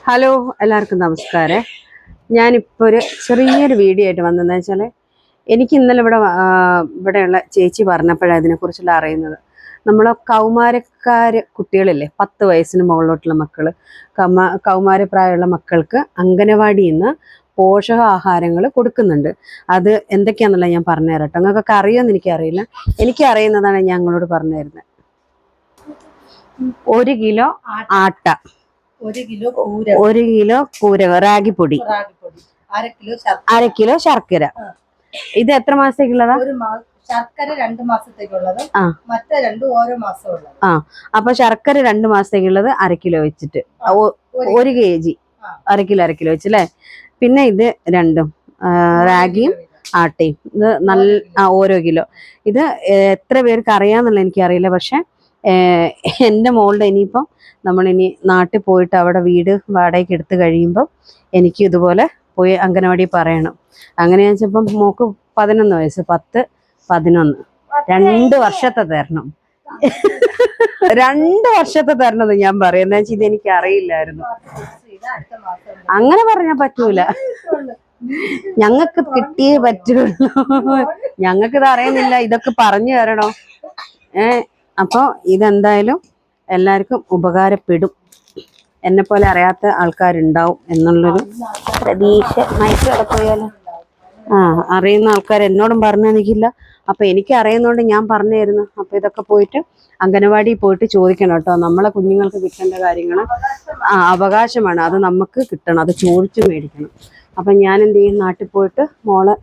Hello എല്ലാവർക്കും നമസ്കാരം. ഞാനിപ്പോൾ ഒരു ചെറിയൊരു വീഡിയോ ആയിട്ട് വന്നതെന്ന് വെച്ചാൽ എനിക്ക് ഇന്നലെ ഇവിടെ ഇവിടെയുള്ള ചേച്ചി പറഞ്ഞപ്പോഴാണ് ഇതിനെക്കുറിച്ചുള്ള അറിയുന്നത്. നമ്മൾ കൗമാരക്കാർ കുട്ടികളില്ലേ പത്ത് വയസ്സിന് മുകളിലോട്ടുള്ള മക്കൾ കൗമാ കൗമാരപ്രായമുള്ള മക്കൾക്ക് അംഗനവാടിയിൽ നിന്ന് പോഷകാഹാരങ്ങൾ കൊടുക്കുന്നുണ്ട്. അത് എന്തൊക്കെയാണെന്നല്ല ഞാൻ പറഞ്ഞു തരാം കേട്ടോ. നിങ്ങൾക്കൊക്കെ അറിയുമെന്ന് എനിക്കറിയില്ല. എനിക്ക് അറിയുന്നതാണ് ഞാൻ നിങ്ങളോട് പറഞ്ഞു തരുന്നത്. ഒരു കിലോ ആട്ട. ഒരു കിലോ കൂര ഒരു കിലോ കൂര റാഗിപ്പൊടി. അര കിലോ അര കിലോ ശർക്കര. ഇത് എത്ര മാസത്തേക്കുള്ളതാ? ഒരു ശർക്കര രണ്ട് മാസത്തേക്കുള്ളത്. മറ്റേ രണ്ടും ഓരോ മാസം ഉള്ളത് ആ. അപ്പൊ ശർക്കര രണ്ട് മാസത്തേക്കുള്ളത് അര കിലോ വെച്ചിട്ട്. ഒരു കെ ജി. അര കിലോ അര കിലോ വെച്ചല്ലേ? പിന്നെ ഇത് രണ്ടും റാഗിയും ആട്ടയും. ഇത് നല്ല ഓരോ കിലോ. ഇത് എത്ര പേർക്ക് അറിയാന്നുള്ള എനിക്കറിയില്ല പക്ഷെ എന്റെ മോളുടെ ഇനിയിപ്പം നമ്മളിനി നാട്ടിൽ പോയിട്ട് അവിടെ വീട് വാടകയ്ക്ക് എടുത്ത് കഴിയുമ്പം എനിക്ക് ഇതുപോലെ പോയി അംഗനവാടി പറയണം. അങ്ങനെ വെച്ചപ്പം മോക്ക് പതിനൊന്ന് വയസ്സ് പത്ത് പതിനൊന്ന്. രണ്ട് വർഷത്തെ തരണം. രണ്ട് വർഷത്തെ തരണത് ഞാൻ പറയും. എന്താ വെച്ചാൽ ഇതെനിക്ക് അറിയില്ലായിരുന്നു അങ്ങനെ പറഞ്ഞാൽ പറ്റൂല. ഞങ്ങൾക്ക് കിട്ടിയേ പറ്റുള്ളൂ. ഞങ്ങൾക്ക് ഇത് അറിയുന്നില്ല. ഇതൊക്കെ പറഞ്ഞു തരണോ? ഏ അപ്പൊ ഇതെന്തായാലും എല്ലാവർക്കും ഉപകാരപ്പെടും. എന്നെ പോലെ അറിയാത്ത ആൾക്കാരുണ്ടാവും എന്നുള്ളൊരു പ്രതീക്ഷ മയക്ക് അവിടെ പോയാലോ? ആ അറിയുന്ന ആൾക്കാർ എന്നോടും പറഞ്ഞു തന്നിക്കില്ല അപ്പൊ എനിക്ക് അറിയുന്നതുകൊണ്ട് ഞാൻ പറഞ്ഞു തരുന്നു അപ്പൊ ഇതൊക്കെ പോയിട്ട് അംഗനവാടി പോയിട്ട് ചോദിക്കണം കേട്ടോ. നമ്മളെ കുഞ്ഞുങ്ങൾക്ക് കിട്ടേണ്ട കാര്യങ്ങൾ ആ അവകാശമാണ്. അത് നമുക്ക് കിട്ടണം. അത് ചോദിച്ചു മേടിക്കണം. അപ്പം ഞാൻ എന്ത് ചെയ്യും നാട്ടിൽ പോയിട്ട് മോളെ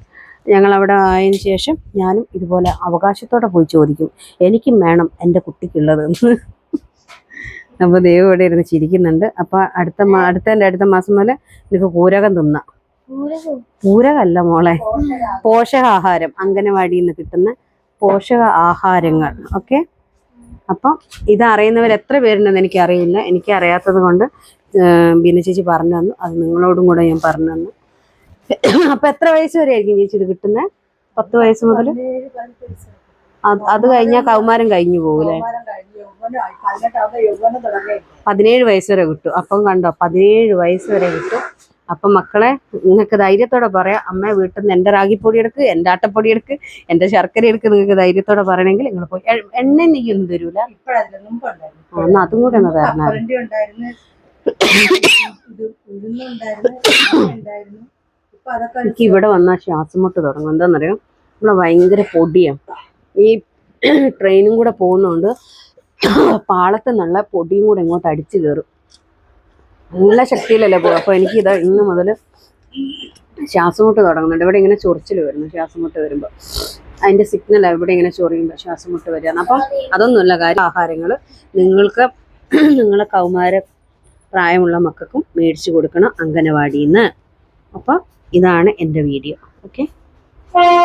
ഞങ്ങൾ അവിടെ ആയതിനു ശേഷം ഞാനും ഇതുപോലെ അവകാശത്തോടെ പോയി ചോദിക്കും എനിക്കും വേണം എന്റെ കുട്ടിക്കുള്ളത് അപ്പോൾ ദൈവം ഇവിടെ ഇരുന്ന് ചിരിക്കുന്നുണ്ട്. അപ്പോൾ അടുത്ത അടുത്ത അടുത്തതിന്റെ അടുത്ത മാസം മുതൽ എനിക്ക് പൂരകം തിന്നാം. പൂരകമല്ല മോളെ പോഷകാഹാരം അംഗനവാടിയിൽ നിന്ന് കിട്ടുന്ന പോഷക ആഹാരങ്ങൾ ഓക്കെ? അപ്പം ഇത് അറിയുന്നവർ എത്ര പേരുണ്ടെന്ന് എനിക്കറിയില്ല. എനിക്ക് അറിയാത്തത് കൊണ്ട് ബീന ചേച്ചി പറഞ്ഞു തന്നു. അത് നിങ്ങളോടും കൂടെ ഞാൻ പറഞ്ഞു തന്നു. അപ്പൊ എത്ര വയസ്സ് വരെ ആയിരിക്കും ചേച്ചി ഇത് കിട്ടുന്നത് പത്ത് വയസ്സ് മുതൽ. അത് കഴിഞ്ഞാൽ കൗമാരം കഴിഞ്ഞു പോകൂലേ പതിനേഴ് വയസ്സ് വരെ കിട്ടും. അപ്പം കണ്ടോ പതിനേഴ് വയസ്സ് വരെ കിട്ടും. അപ്പം മക്കളെ നിങ്ങൾക്ക് ധൈര്യത്തോടെ പറയാം. അമ്മ വീട്ടിൽ നിന്ന് എന്റെ റാഗിപ്പൊടി എടുക്ക് എന്റെ ആട്ടപ്പൊടി എടുക്ക് എന്റെ ശർക്കര എടുക്ക് നിങ്ങൾക്ക് ധൈര്യത്തോടെ പറയണമെങ്കിൽ നിങ്ങൾ പോയി. എണ്ണ നെയ്യൊന്നും തരൂല? എന്നാ അതും കൂടെ ഒന്ന് തരണം. എനിക്ക് ഇവിടെ വന്നാൽ ശ്വാസം മുട്ട് തുടങ്ങും. എന്താണെന്നറിയാം ഇവിടെ ഭയങ്കര പൊടിയാണ് ഈ ട്രെയിനും കൂടെ പോകുന്നതുകൊണ്ട് പാളത്ത് നല്ല പൊടിയും കൂടെ ഇങ്ങോട്ട് അടിച്ചു കയറും നല്ല ശക്തിയിലല്ലേ പോകും അപ്പോൾ എനിക്ക് ഇതാ ഇന്ന് മുതൽ ശ്വാസം മുട്ട് തുടങ്ങുന്നുണ്ട്. ഇവിടെ ഇങ്ങനെ ചൊറിച്ചിൽ വരുന്നു ശ്വാസം മുട്ട് വരുമ്പോൾ അതിന്റെ സിഗ്നൽ ഇവിടെ ഇങ്ങനെ ചൊറിയുമ്പോൾ ശ്വാസം മുട്ട് വരികയാണ്. അപ്പം അതൊന്നുമല്ല കാര്യം. ആഹാരങ്ങൾ നിങ്ങൾക്ക് നിങ്ങളെ കൗമാര പ്രായമുള്ള മക്കൾക്കും മേടിച്ചു കൊടുക്കണം അംഗനവാടിയിൽ നിന്ന് അപ്പം ഇതാണ് എന്റെ വീഡിയോ. ഓക്കെ